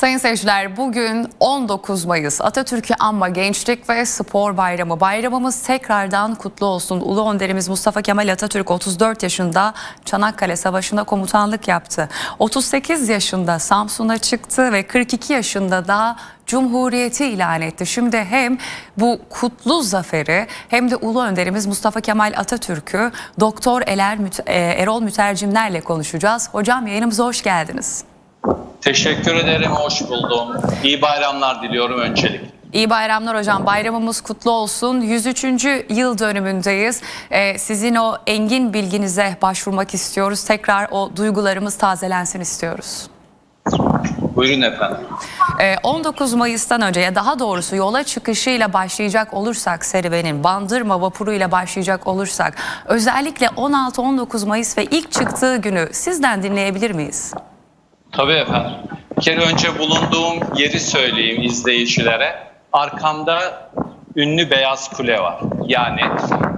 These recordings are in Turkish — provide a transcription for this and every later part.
Sayın seyirciler bugün 19 Mayıs Atatürk'ü anma Gençlik ve Spor Bayramı. Bayramımız tekrardan kutlu olsun. Ulu Önderimiz Mustafa Kemal Atatürk 34 yaşında Çanakkale Savaşı'nda komutanlık yaptı. 38 yaşında Samsun'a çıktı ve 42 yaşında da Cumhuriyeti ilan etti. Şimdi hem bu kutlu zaferi hem de Ulu Önderimiz Mustafa Kemal Atatürk'ü Doktor e, Erol Mütercimlerle konuşacağız. Hocam yayınımıza hoş geldiniz. Teşekkür ederim, hoş buldum. İyi bayramlar diliyorum öncelik. İyi bayramlar hocam. Bayramımız kutlu olsun. 103. yıl dönümündeyiz. Ee, sizin o engin bilginize başvurmak istiyoruz. Tekrar o duygularımız tazelensin istiyoruz. Buyurun efendim. Ee, 19 Mayıs'tan önce ya daha doğrusu yola çıkışıyla başlayacak olursak serüvenin Bandırma vapuruyla başlayacak olursak özellikle 16-19 Mayıs ve ilk çıktığı günü sizden dinleyebilir miyiz? Tabii efendim. Bir kere önce bulunduğum yeri söyleyeyim izleyicilere. Arkamda ünlü Beyaz Kule var. Yani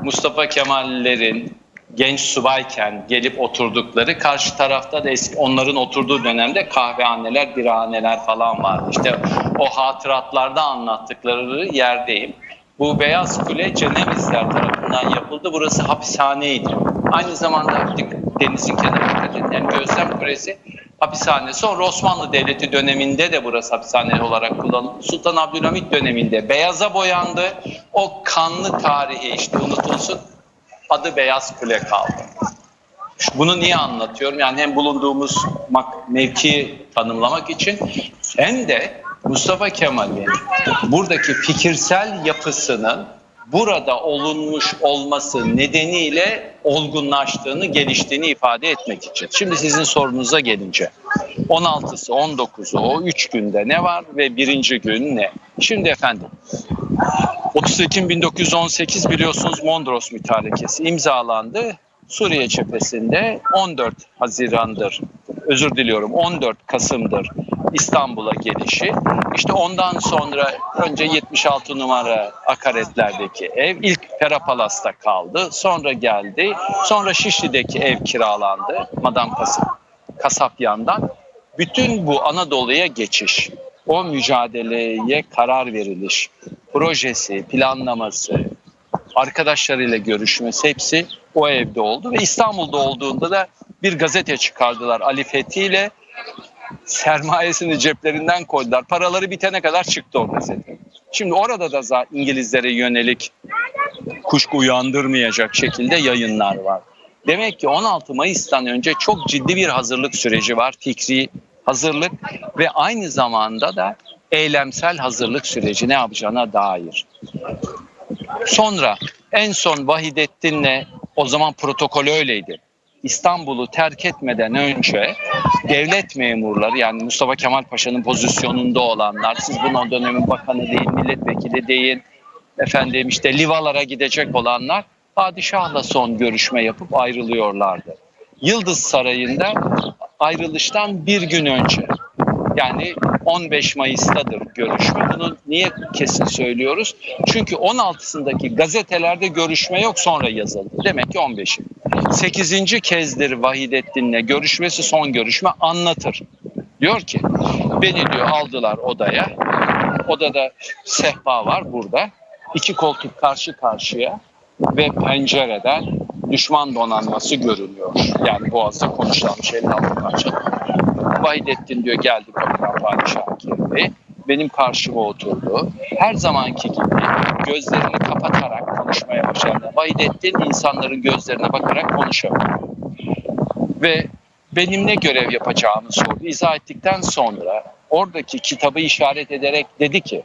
Mustafa Kemal'lerin genç subayken gelip oturdukları karşı tarafta da eski onların oturduğu dönemde kahvehaneler, birahaneler falan vardı. İşte o hatıratlarda anlattıkları yerdeyim. Bu Beyaz Kule Cenevizler tarafından yapıldı. Burası hapishaneydi. Aynı zamanda denizin kenarında yani Gözlem Kulesi hapishane. Sonra Osmanlı Devleti döneminde de burası hapishane olarak kullanıldı. Sultan Abdülhamit döneminde beyaza boyandı. O kanlı tarihi işte unutulsun. Adı Beyaz Kule kaldı. Bunu niye anlatıyorum? Yani hem bulunduğumuz mevki tanımlamak için hem de Mustafa Kemal'in buradaki fikirsel yapısının burada olunmuş olması nedeniyle olgunlaştığını, geliştiğini ifade etmek için. Şimdi sizin sorunuza gelince 16'sı, 19'u o 3 günde ne var ve birinci gün ne? Şimdi efendim 30 Ekim 1918 biliyorsunuz Mondros Mütarekesi imzalandı. Suriye cephesinde 14 Haziran'dır, özür diliyorum 14 Kasım'dır İstanbul'a gelişi. İşte ondan sonra önce 76 numara akaretlerdeki ev ilk Perapalas'ta kaldı. Sonra geldi. Sonra Şişli'deki ev kiralandı. Madam Kasap, Kasapyan'dan. Bütün bu Anadolu'ya geçiş, o mücadeleye karar veriliş, projesi, planlaması, arkadaşlarıyla görüşmesi hepsi o evde oldu. Ve İstanbul'da olduğunda da bir gazete çıkardılar Ali Fethi ile sermayesini ceplerinden koydular. Paraları bitene kadar çıktı o gazete. Şimdi orada da İngilizlere yönelik kuşku uyandırmayacak şekilde yayınlar var. Demek ki 16 Mayıs'tan önce çok ciddi bir hazırlık süreci var. Fikri hazırlık ve aynı zamanda da eylemsel hazırlık süreci ne yapacağına dair. Sonra en son Vahidettin'le o zaman protokol öyleydi. İstanbul'u terk etmeden önce devlet memurları yani Mustafa Kemal Paşa'nın pozisyonunda olanlar, siz bunun dönemin bakanı değil, milletvekili değil, efendim işte livalara gidecek olanlar padişahla son görüşme yapıp ayrılıyorlardı. Yıldız Sarayı'nda ayrılıştan bir gün önce yani 15 Mayıs'tadır görüşme. Bunu niye kesin söylüyoruz? Çünkü 16'sındaki gazetelerde görüşme yok sonra yazıldı. Demek ki 15'i. 8. kezdir Vahidettin'le görüşmesi son görüşme anlatır. Diyor ki beni diyor aldılar odaya. Odada sehpa var burada. İki koltuk karşı karşıya ve pencereden düşman donanması görünüyor. Yani Boğaz'da konuşulan şeyin altı parçalı. Vahidettin diyor geldi kapıdan padişah girdi. Benim karşıma oturdu. Her zamanki gibi gözlerini kapatarak konuşmaya başladı. Vahidettin insanların gözlerine bakarak konuşuyor. Ve benim ne görev yapacağımı sordu. İzah ettikten sonra oradaki kitabı işaret ederek dedi ki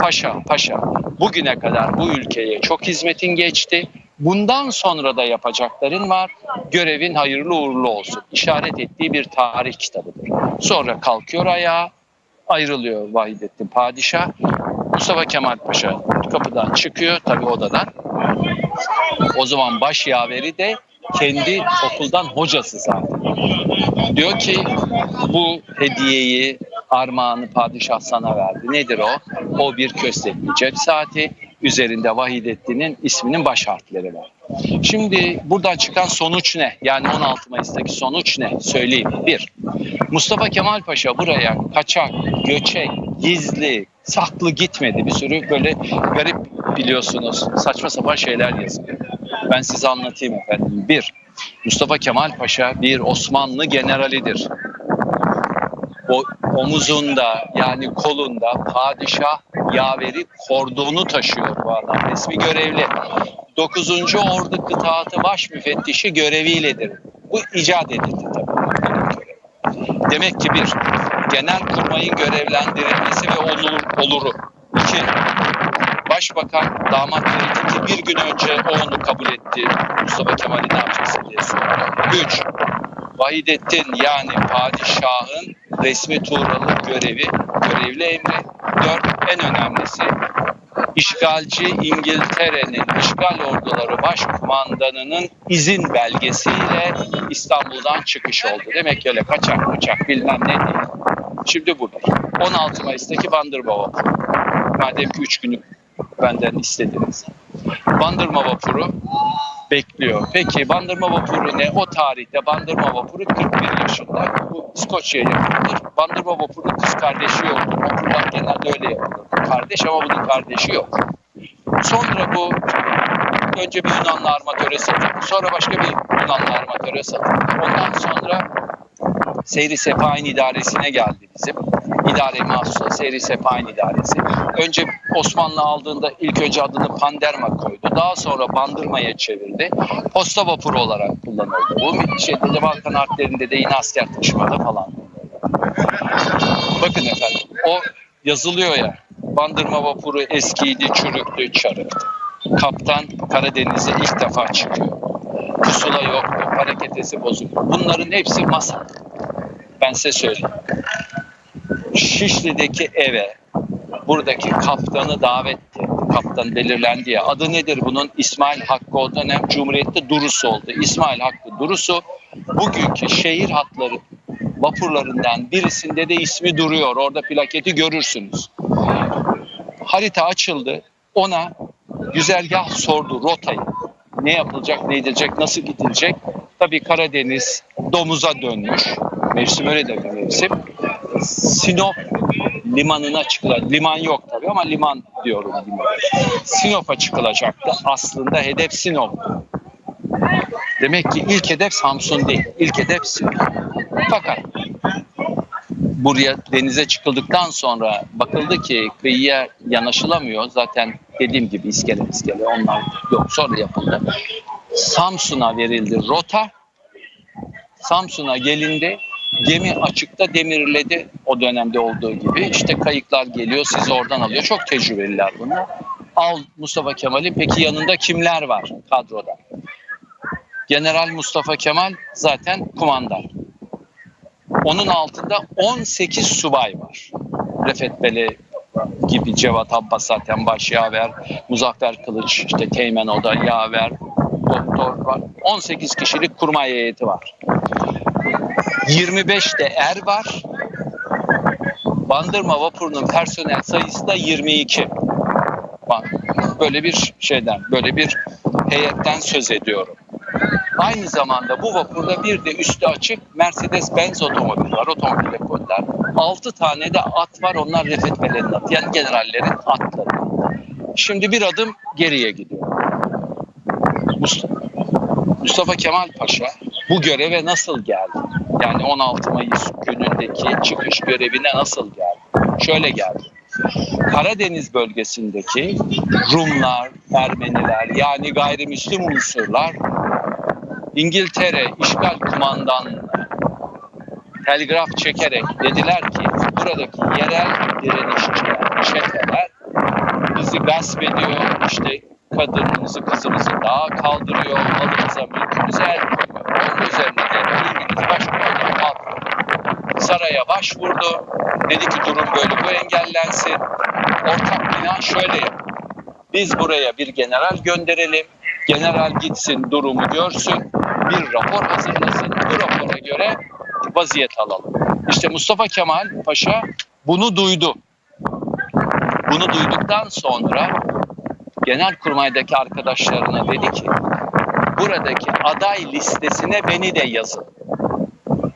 Paşa, paşa bugüne kadar bu ülkeye çok hizmetin geçti. Bundan sonra da yapacakların var. Görevin hayırlı uğurlu olsun. İşaret ettiği bir tarih kitabıdır. Sonra kalkıyor ayağa, ayrılıyor Vahidettin Padişah. Mustafa Kemal Paşa kapıdan çıkıyor tabii odadan. O zaman baş yaveri de kendi okuldan hocası zaten. Diyor ki bu hediyeyi armağanı padişah sana verdi. Nedir o? O bir köstekli cep saati. Üzerinde Vahidettin'in isminin baş harfleri var. Şimdi buradan çıkan sonuç ne? Yani 16 Mayıs'taki sonuç ne? Söyleyeyim. Bir, Mustafa Kemal Paşa buraya kaçak göçek, gizli, saklı gitmedi. Bir sürü böyle garip biliyorsunuz saçma sapan şeyler yazıyor. Ben size anlatayım efendim. Bir, Mustafa Kemal Paşa bir Osmanlı generalidir. O, omuzunda yani kolunda padişah yaveri kordonu taşıyor bu adam. Resmi görevli. 9. Ordu Kıtaatı Baş Müfettişi göreviyledir. Bu icat edildi tabii. Demek ki bir, genel kurmayın görevlendirilmesi ve olur, oluru. İki, Başbakan damat Ferit bir gün önce o onu kabul etti. Mustafa Kemal'i ne yapacaksın diye sordu. Üç, Vahidettin yani padişahın resmi tuğralı görevi, görevli emri. Dört, en önemlisi işgalci İngiltere'nin işgal orduları başkumandanının izin belgesiyle İstanbul'dan çıkış oldu. Demek ki öyle kaçak kaçak bilmem ne değil. Şimdi burada 16 Mayıs'taki Bandırma Vapuru. Madem ki 3 günlük benden istediniz. Bandırma Vapuru bekliyor. Peki Bandırma Vapuru ne? O tarihte Bandırma Vapuru 41 yaşında. Bu İskoçya'ya yakındır. Bandırma Vapuru kız kardeşi yoktur. Vapurlar genelde öyle yapılır. Kardeş ama bunun kardeşi yok. Sonra bu önce bir Yunanlı armatöre satıldı. Sonra başka bir Yunanlı armatöre satıldı. Ondan sonra Seyri Sefahin İdaresi'ne geldi bizim. İdare mahsusu Seyri Sefahin İdaresi. Önce Osmanlı aldığında ilk önce adını Panderma koydu. Daha sonra Bandırma'ya çevirdi. Posta vapuru olarak kullanıldı. Bu şeyde de Balkan harplerinde de yine asker taşımada falan. Bakın efendim o yazılıyor ya. Bandırma vapuru eskiydi, çürüktü, çarıktı. Kaptan Karadeniz'e ilk defa çıkıyor. Pusula yoktu, hareketesi bozuk. Bunların hepsi masa. Ben size söyleyeyim. Şişli'deki eve buradaki kaptanı davet. Kaptan belirlendi ya. Adı nedir bunun? İsmail Hakkı o dönem Cumhuriyet'te Durusu oldu. İsmail Hakkı Durusu bugünkü şehir hatları vapurlarından birisinde de ismi duruyor. Orada plaketi görürsünüz. Harita açıldı. Ona güzergah sordu rotayı. Ne yapılacak, ne edilecek, nasıl gidilecek? Tabii Karadeniz domuza dönmüş. Mevsim öyle de bir mevsim. Sinop limanına çıkılacak. Liman yok tabii ama liman diyorum. Liman. Sinop'a çıkılacaktı. Aslında hedef Sinop'tu. Demek ki ilk hedef Samsun değil. İlk hedef Sinop. Fakat buraya denize çıkıldıktan sonra bakıldı ki kıyıya yanaşılamıyor. Zaten dediğim gibi iskele iskele onlar yok sonra yapıldı. Samsun'a verildi rota. Samsun'a gelindi. Gemi açıkta demirledi o dönemde olduğu gibi. İşte kayıklar geliyor sizi oradan alıyor. Çok tecrübeliler bunlar. Al Mustafa Kemal'i peki yanında kimler var kadroda? General Mustafa Kemal zaten kumandan. Onun altında 18 subay var. Refet Bele gibi Cevat Abbas zaten baş yaver, Muzaffer Kılıç, işte Teğmen Oda yaver, doktor var. 18 kişilik kurmay heyeti var. 25 de er var. Bandırma vapurunun personel sayısı da 22. Bak, Böyle bir şeyden, böyle bir heyetten söz ediyorum. Aynı zamanda bu vapurda bir de üstü açık Mercedes-Benz otomobil var. Otomobil dekoller. 6 tane de at var. Onlar Refet Bele'nin atı. Yani generallerin atları. Şimdi bir adım geriye gidiyor. Mustafa, Mustafa Kemal Paşa bu göreve nasıl geldi? Yani 16 Mayıs günündeki çıkış görevine nasıl geldi? Şöyle geldi. Karadeniz bölgesindeki Rumlar, Ermeniler yani gayrimüslim unsurlar İngiltere işgal kumandanlığına telgraf çekerek dediler ki buradaki yerel direnişçiler, çeteler bizi gasp ediyor, işte kadınımızı, kızımızı dağa kaldırıyor, malımıza, mülkümüze el üzerine Başkumandanı kalktı. Saraya başvurdu. Dedi ki durum böyle bu engellensin. Ortak bina şöyle. Biz buraya bir general gönderelim. General gitsin durumu görsün. Bir rapor hazırlasın. Bu rapora göre vaziyet alalım. İşte Mustafa Kemal Paşa bunu duydu. Bunu duyduktan sonra Genelkurmay'daki arkadaşlarına dedi ki buradaki aday listesine beni de yazın.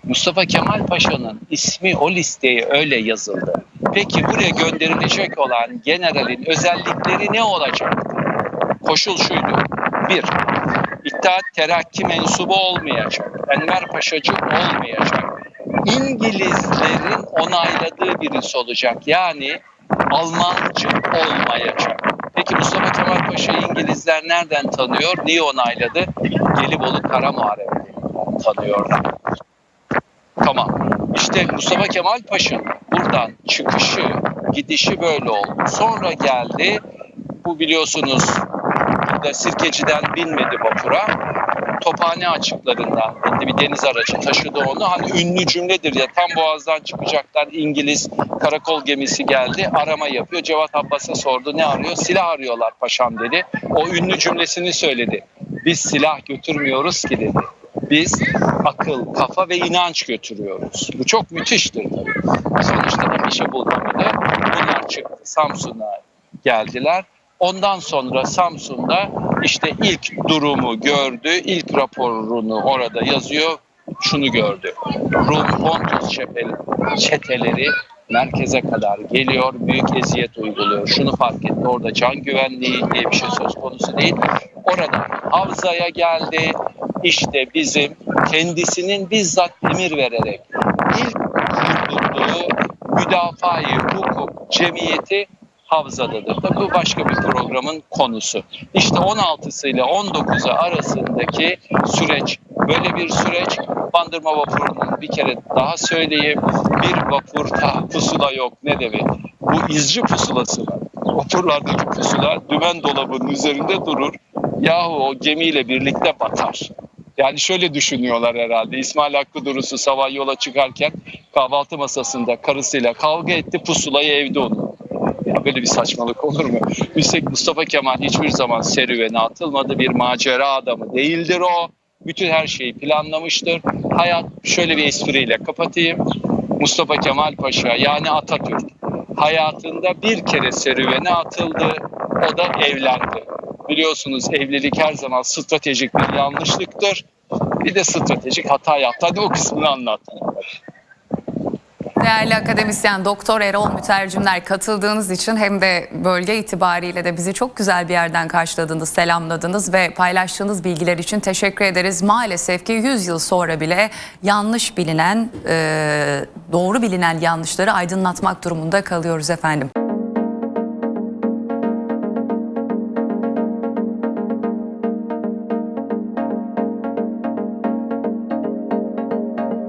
Mustafa Kemal Paşa'nın ismi o listeye öyle yazıldı. Peki buraya gönderilecek olan generalin özellikleri ne olacak? Koşul şuydu. Bir, İttihat Terakki mensubu olmayacak. Enver Paşacı olmayacak. İngilizlerin onayladığı birisi olacak. Yani Almancı olmayacak. Peki Mustafa Kemal Paşa İngilizler nereden tanıyor? Niye onayladı? Gelibolu Kara Muharebe'den tanıyorlar. Tamam. İşte Mustafa Kemal Paşa'nın buradan çıkışı, gidişi böyle oldu. Sonra geldi. Bu biliyorsunuz burada Sirkeci'den binmedi vapura. Tophane açıklarından bindi. Bir deniz aracı taşıdı onu. Hani ünlü cümledir ya tam boğazdan çıkacaklar İngiliz karakol gemisi geldi. Arama yapıyor. Cevat Abbas'a sordu ne arıyor? Silah arıyorlar paşam dedi. O ünlü cümlesini söyledi. Biz silah götürmüyoruz ki dedi. Biz akıl, kafa ve inanç götürüyoruz. Bu çok müthiştir tabii. Sonuçta da bir şey bulmamadı. Bunlar çıktı. Samsun'a geldiler. Ondan sonra Samsun'da işte ilk durumu gördü. ilk raporunu orada yazıyor. Şunu gördü. Rum Pontus çeteleri merkeze kadar geliyor. Büyük eziyet uyguluyor. Şunu fark etti. Orada can güvenliği diye bir şey söz konusu değil. Orada Havza'ya geldi. İşte bizim kendisinin bizzat emir vererek ilk kurdurduğu müdafaa-i hukuk cemiyeti Havza'dadır. Tabii bu başka bir programın konusu. İşte 16'sı ile 19'u arasındaki süreç böyle bir süreç. Bandırma vapurunun bir kere daha söyleyeyim. Bir vapurda pusula yok ne demek? Bu izci pusulası var. Vapurlardaki pusula dümen dolabının üzerinde durur. Yahu o gemiyle birlikte batar. Yani şöyle düşünüyorlar herhalde. İsmail Hakkı Durusu sabah yola çıkarken kahvaltı masasında karısıyla kavga etti. Pusulayı evde unuttu. Ya böyle bir saçmalık olur mu? Üstelik Mustafa Kemal hiçbir zaman serüvene atılmadı. Bir macera adamı değildir o. Bütün her şeyi planlamıştır. Hayat şöyle bir espriyle kapatayım. Mustafa Kemal Paşa yani Atatürk hayatında bir kere serüvene atıldı. O da evlendi. Biliyorsunuz evlilik her zaman stratejik bir yanlışlıktır. Bir de stratejik hata yaptı. Hadi o kısmını anlatayım. Değerli akademisyen Doktor Erol Mütercimler katıldığınız için hem de bölge itibariyle de bizi çok güzel bir yerden karşıladınız, selamladınız ve paylaştığınız bilgiler için teşekkür ederiz. Maalesef ki 100 yıl sonra bile yanlış bilinen, e, doğru bilinen yanlışları aydınlatmak durumunda kalıyoruz efendim.